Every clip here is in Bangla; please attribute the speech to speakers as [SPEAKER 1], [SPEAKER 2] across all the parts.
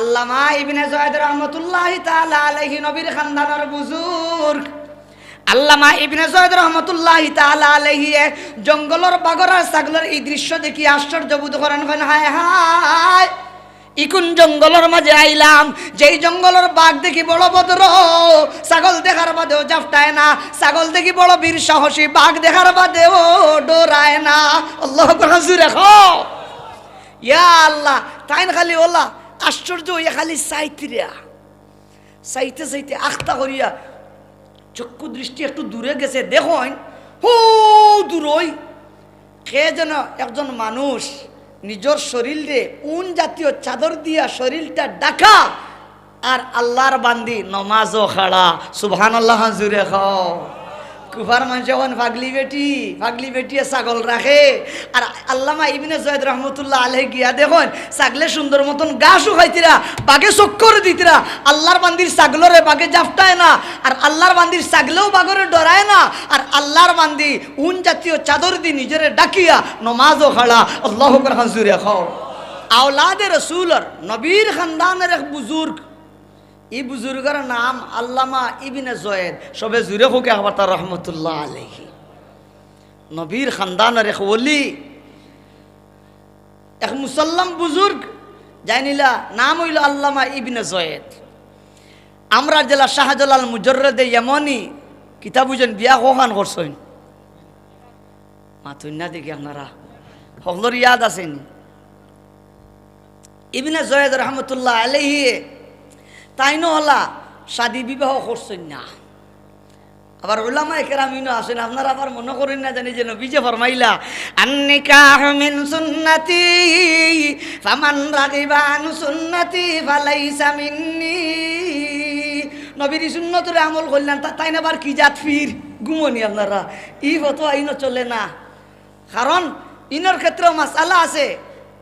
[SPEAKER 1] আল্লামা ইবনে জয়েদ রহমতুল্লাহ তাআলা আলাইহি নবীর খানদানের বুজুর্গ। আল্লামা ইবনে জয়েদ রহমতুল্লাহ তাআলা আলাইহি জঙ্গলের বাগরার ছাগলের এই দৃশ্য দেখি আশ্চর্য বোধ করেন কেন হায় হায়। ইকুন জঙ্গলের মাঝে আইলাম, যেই জঙ্গলের বাঘ দেখি বড় ভদ্র। ছাগল দেখার বাদেও জাফটায় না, ছাগল দেখি বড় বীর সাহসী, বাঘ দেখার বাদেও ডোরায় না। আল্লাহ রেখো। ইয়া আল্লাহ, তাইন খালি ওলা। আশ্চর্য হইয়া খালি চাইতিরা চাইতে চাইতে আখতা করিয়া চক্ষু দৃষ্টি একটু দূরে গেছে, দেখুন, হু দূরই কে যেন একজন মানুষ নিজের শরীরে উন জাতীয় চাদর দিয়া শরীরটা ডাকা আর আল্লাহর বান্দি নমাজও খাড়া। সুবহান আল্লাহ জুড়ে খাও। কুফার মানুষ যখন ফাগলি বেটি ফাগলি বেটি ছাগল রাখে। আর আল্লামা ইবিনে জয়েদ রহমতুল্লাহ আলহে গিয়া দেখুন ছাগলে সুন্দর মতন গা শুকাইতিরা বাঘে চক্কর দিতিরা। আল্লাহর বান্দির ছাগলরে বাঘে জাফটায় না, আর আল্লাহর বান্দির ছাগলেও বাঘরে ডরায় না। আর আল্লাহর বান্দি উন জাতীয় চাদর দি নিজেরে ডাকিয়া নমাজও খাড়া। আল্লাহ হাজুরে খাও। আওলাদে রসুলর, নবীর খানদানের এক বুজুর্গ এই বুজুর্গের নাম আল্লামা ইবিনে জয়েদ, সবে জুড়ে হোক আবার তার রহমতুল্লাহ আলহি নবীর খানদানের এক ওলি, এক মুসল্লাম বুজুর্গ জানিলা নাম হইল আল্লামা ইবিনে জয়েদ। আমরা জেলা শাহজালাল মুজর্রদে এমনই কিতাবুজন বিয়া কখান করছেন। মাথুন না দেখি আপনারা সকলের ইয়াদ আছেনি। ইবিনে জয়েদ রহমতুল্লাহ আলহিয়ে তাই নহলা শাদি বিবাহ করছেন না। আবার ওলামা কেরামিনও আছেন, আপনারা আবার মনে করেন না জানি যে নবীজে ফরমাইলা, আন্নিকাহ মিন সুন্নতি, ফামান রাগিবা আন সুন্নতি, ফালাইসা মিন্নি। নবীর সুন্নতরে আমল করলেন তাই না আবার কি জাত ফির গুমনি আপনারা। ই ফতো আইন চলে না। কারণ, ইনর ক্ষেত্রেও মাসালা আছে।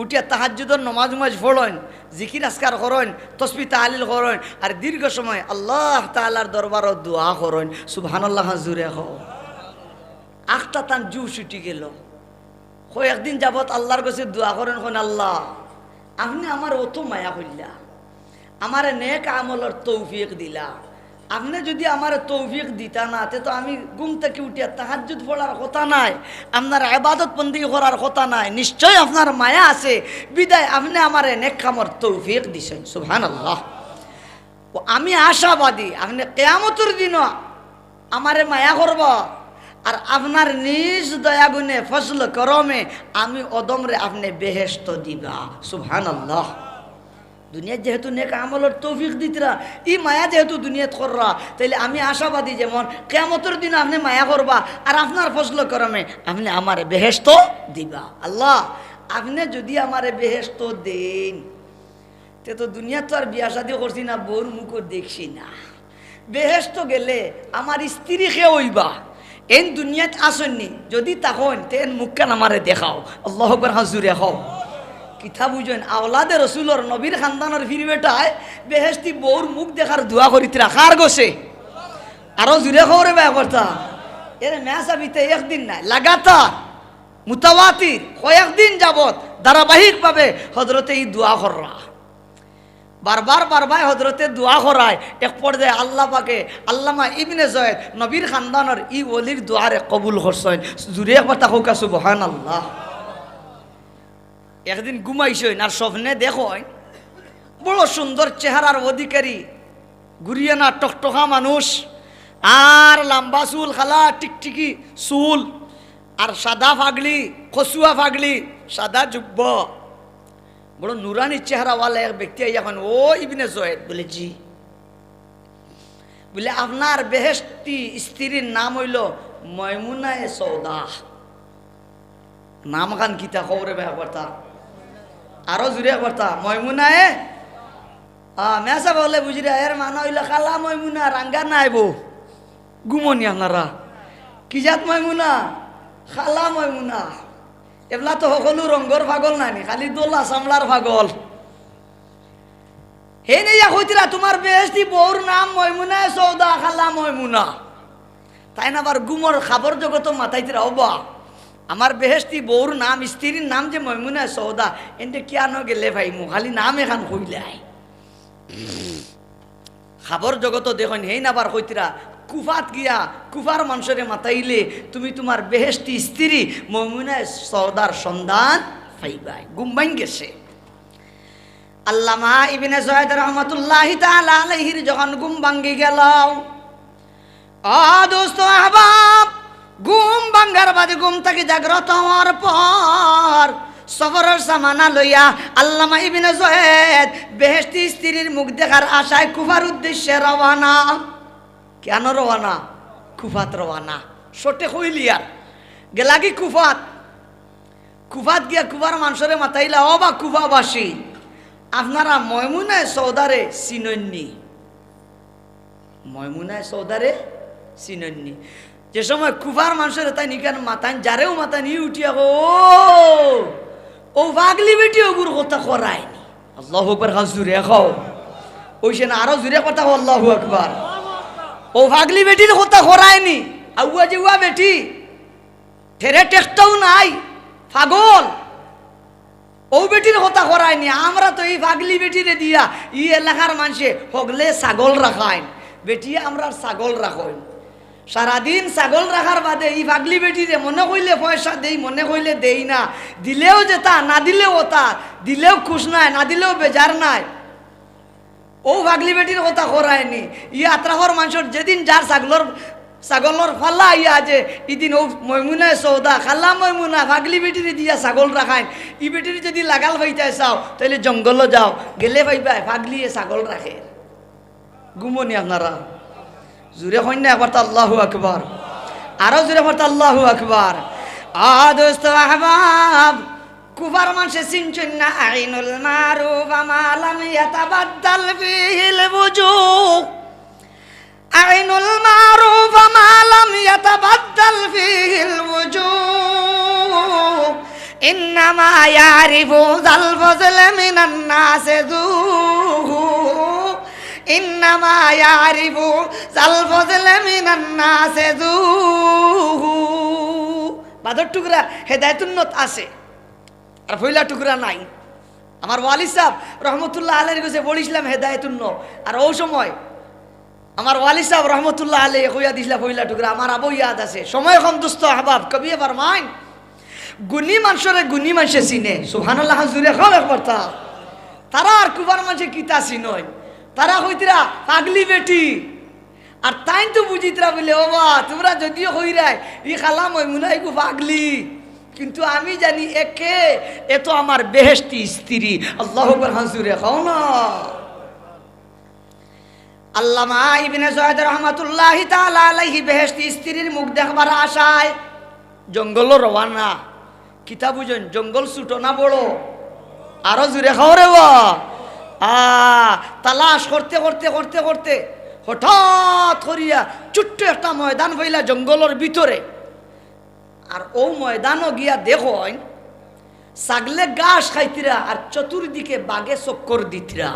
[SPEAKER 1] উঠিয়া তাহাজুদর নমাজ উমাজ ফোড়েন জিকির আসকার করেন তসবি তাহালিল করেন আর দীর্ঘ সময় আল্লাহ তালার দরবারও দোয়া করেন সুবহানাল্লাহ জুড়ে হ আখটা তান জু ছুটি গেল। কয়েকদিন যাবত আল্লাহর কাছে দোয়া করেন কোন আল্লাহ, আপনি আমার অত মায়া হইলা আমার নেক আমলের তৌফিক দিলা। আপনি যদি আমার তৌফিক দিতা না, তে আমি ঘুম থেকে উঠিয়া তাহাজুদ পড়ার কথা নাই, আপনার আবাদত বন্দি করার কথা নাই নিশ্চয় আপনার মায়া আছে। বিদায়, আপনি আমার নেক কামর তৌফিক দিছেন সুবহান আল্লাহ ও আমি আশাবাদী, আপনি কেয়ামতের দিনও আমারে মায়া করব, আর আপনার নিজ দয়াগুণে ফসল করমে আমি অদমরে আপনি বেহেস্ত দিবা সুবহান আল্লাহ দুনিয়ার যেহেতু নেক আমলের তৌফিক দিতরা, ই মায়া যেহেতু দুনিয়াত কররা, তাইলে আমি আশাবাদী যেমন কেমতের দিন আপনি মায়া করবা, আর আপনার ফসল করমে, আপনি আমার বেহেস্ত দিবা। আল্লাহ, আপনি যদি আমার বেহেস্ত দেন, তে তো দুনিয়া তো আর বিয়া শাদি করছি না, বোর মুখও দেখছি না। বেহেস্ত গেলে আমার স্ত্রী খে হইবা? এন দুনিয়াত আসেননি, যদি তখন তেন মুখখান আমারে দেখাও। আল্লাহ হাজুরে হও। কিতা বুঝেন আওলাদে রসুলর নবীর খানদানের ফিরি বেটায় বেহেস্তি বউর মুখ দেখার দোয়া করিতে রাখার গছে। আরও জুড়ে খবরে ব্যয় করতা এর ম্যাচ আবিতে একদিন নাই লাগাতার মুতাওয়াতির কয়েকদিন যাবত ধারাবাহিকভাবে হজরতে এই দোয়া কররা বারবার বারবার হজরতে দোয়া করায় এক পর্যায়ে আল্লাহ পাকে আল্লামা ইবনে জয়েদ নবীর খানদানের ই অলির দোয়ারে কবুল করছেন জুড়ে একবার তাকে কাছু বহান আল্লাহ একদিন ঘুমাইছেন আর স্বপ্নে দেখেন বড় সুন্দর চেহারার অধিকারী ঘুরিয়ে না টকটকা মানুষ, আর লম্বা চুল, খালা টিকটিকি চুল, আর সাদা ফাগলি কচুয়া ফাগলি, সাদা যুব্ব বড় নুরানি চেহারাওয়ালা এক ব্যক্তি এখন ও ইবনে জয়েদ বলে, জি। বলে, আপনার বেহেস্তি স্ত্রীর নাম হইল ময়মুনায় সৌদা নাম খান কিতা খবরে করতা আরও জুড়ে করতা ময়মুনায় এ? মেসা বলে বুঝি রে, এর মানা হইলে খালা ময়মুনা রাঙ্গা নাইব। গুমনি আপনারা কি জাত ময়মুনা খালা ময়মুনা এগুলা তো সকলো রঙর পাগল নানি, খালি দোলা চামড়ার পাগল। হে নেইয়া কইতিরা, তোমার বেহস্তি বউর নাম ময়মুনা সৌদা খালা ময়মুনা তাই না আবার গুমর খাবার জগত মাথাইতিরা অবা আমার বেহেস্তি বউর নাম স্ত্রীর নাম যে ময়মুনা সৌদা এনতে কিয়ানো গেলে ভাই মু খালি নাম এখান কইলাই খাবার জগত দেখুন হেই নাবার কইতিরা কুফাত গিয়া কুফার মানুষের মাতাইলে, তুমি তোমার বেহেস্তি স্ত্রী ময়মুনা সৌদার সন্ধান পাইবাই। গুম্বাইন গেছে। আল্লামা ইবিনে সৈয়দ রহমতুল্লাহ তাআলা আলাইহির যখন গুম ভাঙ্গি গেল। আ দোস্ত আহবাব! ঘুম ভাঙ্গার বাদে ঘুম থেকে জাগ্রত হওয়ার পর সফরের সামানা লইয়া আল্লামা ইবিনে জয়েদ বেহেস্তি স্ত্রীর মুখ দেখার আশায় কুফার উদ্দেশ্যে রওয়ানা। কেন রওয়ানা? কুফাত রওয়ানা। সটে কইলিয়ার গেলা কি কুফাত? কুফাত গিয়া কুফার মানুষরে মাতাইলা ও বা কুফাবাসী। আপনারা ময়মুনায় সৌদারে চিনন্নি। ময়মুনায় সৌদারে চিনন্নি। যে সময় কুফার মানুষের তাই নিকান মাতান, যারেও মাতান, ই উঠিয়া গো ও পাগলি বেটি, ওগুর কথা করায়নি। আল্লাহ একবার খান জুড়ে খাও। ওইসে না আরও জুড়ে কথা আল্লাহ একবার ও পাগলি বেটির কথা করায়নি। আউয়া যে উয়া বেটি, ঠেরে টেকটাও নাই, পাগল। ও বেটির কথা করায়নি। আমরা তো এই পাগলি বেটিরে দিয়া, ই এলাকার মানুষে হগলে ছাগল রাখাইন। বেটি, আমরা ছাগল রাখইন। সারাদিন ছাগল রাখার বাদে এই পাগলি বেটিরে মনে কইলে পয়সা দেই, মনে কইলে দেই না। দিলেও যেতা না দিলেও তা। দিলেও খুশ নাই, না দিলেও বেজার নাই। ও পাগলি বেটির কথা করায়নি ই আত্রাহর মানুষের যেদিন যার ছাগলর ছাগলর ফাল্লা ইয়া যে, ইদিন ও ময়মুনা সৌদা খাল্লা ময়মুনা পাগলি বেটির দিয়া ছাগল রাখাইন। ই বেটির যদি লাগাল হইতে চাও তাহলে জঙ্গল যাও। গেলে পাইবা পাগলি এ ছাগল রাখে। গুমনি আপনারা। জুড়ে কন্যা একবার তো আল্লাহু আকবার। আরও জুড়ে পড়তো আল্লাহু আকবার। আ আহবাব, কুফার মানুষে সিনচুন না আইনুল মারুফ আমালাম ইয়াতাবাদ্দাল ফিহিল বুজুক। আইনুল মারুফ আমালাম ইয়াতাবাদ্দাল ফিহিল বুজুক। ইন্নামা ইয়ারিফু যাল ফজল মিনান নাসে ইন্নামা ইয়ারিফু যাল ফজল মিনান নাসে যুহু বাদর টুকরা হেদায়তুন্নত আছে, আর ফইলা টুকরা নাই। আমার ওয়ালি সাহেব রহমতুল্লাহ আলের কাছে পড়িছিলাম হেদায়তুন্ন আর ও সময় আমার ওয়ালি সাহেব রহমতুল্লাহ আলে কইয়া দিছিলাম ফইলা টুকরা, আমার আবু ইয়াদ আছে। সময় দুস্থ আহবাব, কবি এবার মাইন গুণী মানুষরে গুণী মানুষে চিনে সুহানুল্লাহ জুড়ে খাও একবার তারা আর কুবার মানুষে কিতা চিনয় তারা হইতিরা পাগলি বেটি। আর তাই তো বুঝিতরা বলে, ও বা তোমরা যদিও হইরাই ই খালাম ওই মনে হয় পাগলি। কিন্তু আমি জানি একে, এ তো আমার বেহেস্তি স্ত্রী। আল্লাহ হাজুরে খাও না। আল্লামা ইবনে সৈয়দ রহমাতুল্লাহ আলাইহি বেহেস্তি স্ত্রীর মুখ দেখবার আশায় জঙ্গল রওয়ানা। কিতা বুঝেন জঙ্গল ছুটো না বড়। আরও জুড়ে খাও রে বা আ, তালাশ করতে করতে করতে করতে হঠাৎ করিয়া ছোট্ট একটা ময়দান হইলা জঙ্গলের ভিতরে। আর ও ময়দানও গিয়া দেখো সাগলে গাছ খাইতিরা আর চতুর্দিকে বাগে চক্কর দিতিরা।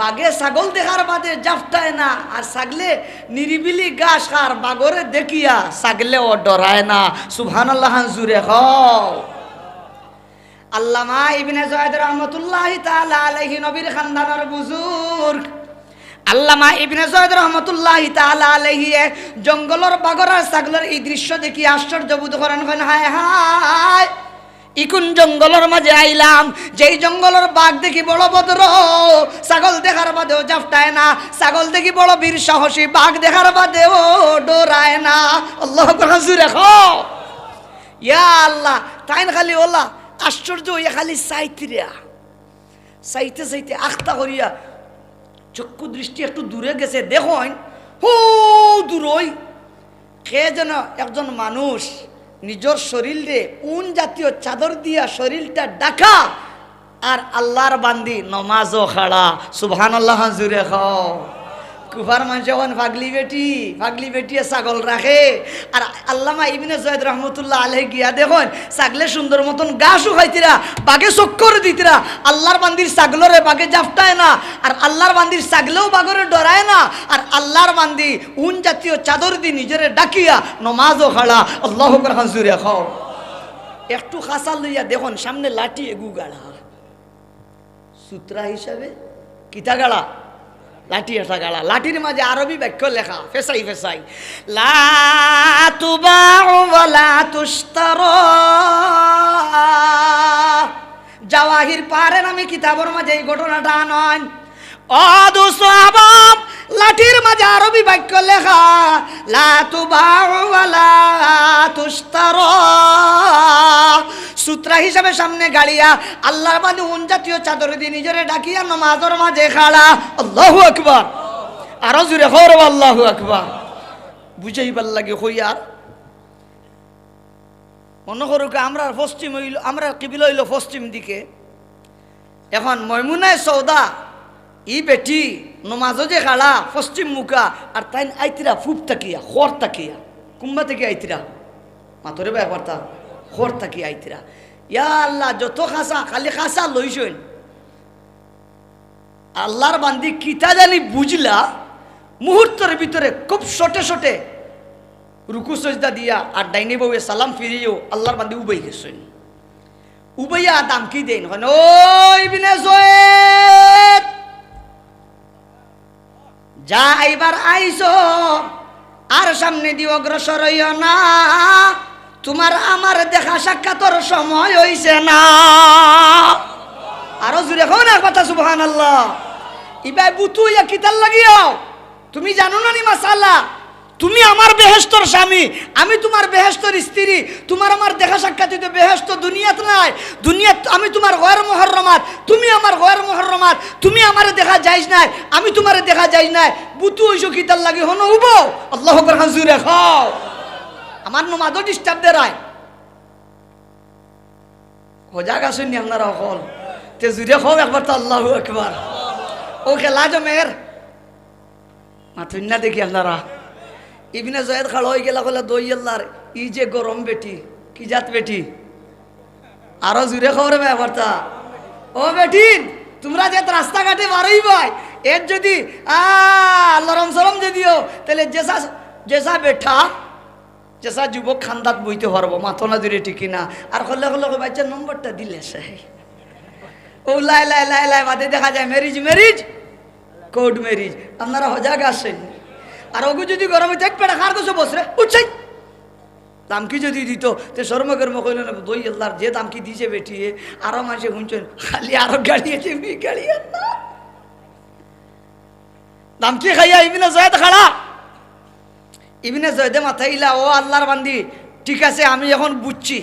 [SPEAKER 1] বাগে ছাগল দেখার বাদে জাফটায় না, আর ছাগলে নিরিবিলি গাছ খার বাগরে দেখিয়া ছাগলে ও ডরায় না। সুবহান আল্লাহ জুরে হও আল্লামা ইবনে জয়েদ রহমতুল্লাহ তাআলা আলাইহি, নবীর খানদানের বুজুর্গ। আল্লামা ইবনে জয়েদ রহমতুল্লাহ তাআলা আলাইহি এ জঙ্গলের বাগরার ছাগলের এই দৃশ্য দেখি আশ্চর্য বোধ করেন করেন হায় হায়! ইকুন জঙ্গলের মাঝে আইলাম, যেই জঙ্গলের বাঘ দেখি বড় ভদ্র, ছাগল দেখার বাদেও জাফটায় না, ছাগল দেখি বড় বীর সাহসী, বাঘ দেখার বাদেও ডোরায় না। আল্লাহ জুড়ে খো ইয়া আল্লাহ তাইন খালি ওলা। আশ্চর্য হইয়া খালি সাইতিরা সাইতে সাইতে আখতা করিয়া চক্ষু দৃষ্টি একটু দূরে গেছে, দেখুন, হো দূরই কে যেন একজন মানুষ নিজের শরীরে উন জাতীয় চাদর দিয়া শরীরটা ডাকা আর আল্লাহর বান্দি নমাজও খাড়া। সুবহান আল্লাহ জুড়ে খাও। কুফার মানুষ যখন ফাগলি বেটি ফাগলি বেটিয়ে ছাগল রাখে। আর আল্লামা ইবিনে সৈয়দ রহমতুল্লাহ আলহ গিয়া দেখুন, ছাগলে সুন্দর মতন গা শুকাইতিরা বাঘে চক্কর দিতিরা। আল্লাহর বান্দির ছাগলরে বাঘে জাফটায় না, আর আল্লাহর বান্দির ছাগলেও বাঘরে ডরায় না। আর আল্লাহর বান্দি উন জাতীয় চাদর দি নিজেরে ডাকিয়া নমাজও খাড়া। আল্লাহ হাজুরে খাও। একটু খাসা লইয়া দেখুন, সামনে লাঠি এগু গাড়া। সূত্রা হিসাবে কিতা গাড়া? লাঠি এটা গালা। লাঠির মাঝে আরবি বাক্য লেখা। ফেসাই ফেসাই। জাওয়াহির পারেন আমি কিতাবর মাঝে এই ঘটনাটা নয়। অদুসাবাব লাঠির মাঝে আরবি বাক্য লেখা, লা তুবাউ ওয়ালা তুশতারা। সূত্রা হিসাবে সামনে গাড়িয়া আল্লাহর বাদে উন জাতীয় চাদর দিয়ে নিজেরে ডাকিয়া নমাজর মাঝে খাড়া। আল্লাহু আকবার। আরও জুড়ে হর আল্লাহু আকবার। বুঝাইবার লাগে হইয়ার। মনে করুক আমরা পশ্চিম হইল, আমরা কিবিল হইল পশ্চিম দিকে। এখন ময়মুনায় সৌদা ই বেটি নমাজও যে খাড়া পশ্চিম মুখা, আর তাই আইতিরা ফুপ তাকিয়া, খর তাকিয়া। কুম্বা থেকে আইতিরা। মাতরে বা একবার তা খর তাকিয়া আইতিরা। ইয়া আল্লাহ, যত খাসা, খালি খাসা লইছইন। আল্লাহর বান্দি কিতা জানি বুঝলা, মুহূর্তের ভিতরে খুব শটে শটে রুকু সজদা দিয়া আর ডাইনে বউয়ে সালাম ফিরিয়েও আল্লাহর বান্দি উবাই গেছেন। উবাইয়া দাম কি দেন? ওই বিনে জয়েদ যা এইবার আইসো, আর সামনে দিয়ে অগ্রসর হইও না। তোমার আমার দেখা সাক্ষাতর সময় হইছে না। আরও জুড়ে হো না কথা সুবহান আল্লাহ ইবাই বুতু ইয়া কিতাল লাগিও তুমি জানো না নি মাসাল্লাহ তুমি আমার বেহেস্তর স্বামী, আমি তোমার বেহেস্তর স্ত্রী, তোমার আমার দেখা সাক্ষাৎ হইতে বেহেস্ত দুনিয়াত নাই, দুনিয়াত আমি তোমার গয়ের মহরমাত তুমি আমার গয়ের মহরমাত তুমি আমারে দেখা যাইস নাই, আমি তোমারে দেখা যাইস নাই, বুতু হইছো কিতাল লাগি হনো উব? আল্লাহ করহান জুড়ে খাও। আমার নমাদও ডিস্টার্ব দে রায়। সজাগ আসেননি আপনারা হল তে জুড়ে খাও একবার তো আল্লাহ একবার ও খেলা জমের। মাথুন দেখি আপনারা। ইবনে জয়েদ খাড় হয়ে গেলা বলে দই আল্লাহর, ই যে গরম বেটি, কি জাত বেটি? আরও জুড়ে খবর ব্যাপারটা। ও বেটি, তোমরা যে রাস্তাঘাটে বারোই ভাই, এর যদি, আ সরম যদিও তাহলে জেসা জেসা বেঠা জেসা যুবক খান্দাত বইতে পারব, মাথো না জুড়ে ঠিকই না। আর হলে হলে বাচ্চার নম্বরটা দিলে সে। ও লাই লাই লাই লাই, বাদে দেখা যায় ম্যারিজ ম্যারিজ কোর্ট ম্যারিজ আপনারা হজাগ আসেন। আর ওগু যদি গরমে দেখ পেড়া খার কিছু বসরে উঠছাই দামকি যদি দিত, তে শর্ম কর্ম কইল না, দই আল্লাহর যে দামকি দিছে বেটিয়ে আরও মাসে শুনছেন খালি আরও গাড়ি আছে, মি গাড়ি না দামকি খাইয়া ইবিনে জয়েদ খাড়া। ইবিনে জয়েদে মাথায় ইলা, ও আল্লাহর বান্দি, ঠিক আছে, আমি এখন বুঝছি।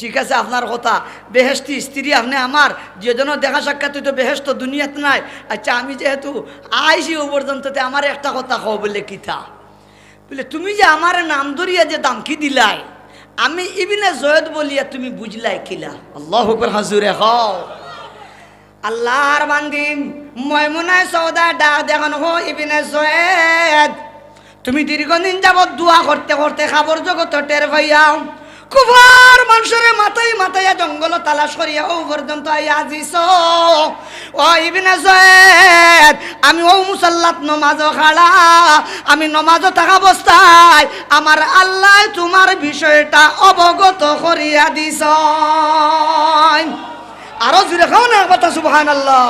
[SPEAKER 1] ঠিক আছে, আপনার কথা। বেহেস্তি স্ত্রী আপনি আমার, যেজন্য দেখা সাক্ষাৎ তো বেহেস্ত দুনিয়াত নাই। আচ্ছা আমি যেহেতু আইসি ও পর্যন্ত আমার একটা কথা কও বলে কিতা? বলে, তুমি যে আমার নাম ধরিয়া যে দামকি দিলাই, আমি ইবিনে জয়দ বলিয়া তুমি বুঝলাই কিলা? আল্লাহ হাজুরে হও আল্লাহর বান্দি ময়মুনায় সৌদা ডাক দেখানো হো, ইবিনে জয়েদ। তুমি দীর্ঘদিন যাবৎ দোয়া করতে করতে খাবর জগত টের ভাইয়াও কুফার মানুষের মাথায় মাথায় জঙ্গল তালাশ করিয়া ও পর্যন্ত আজিস। ও ইবিনে জয়েদ, আমি ও মুসাল্লাত নমাজ খাড়া, আমি নমাজ থাকা অবস্থায়, আমার আল্লাহ তোমার বিষয়টা অবগত করিয়া দিস। আরও জুড়ে খাও না কথা সুবহান আল্লাহ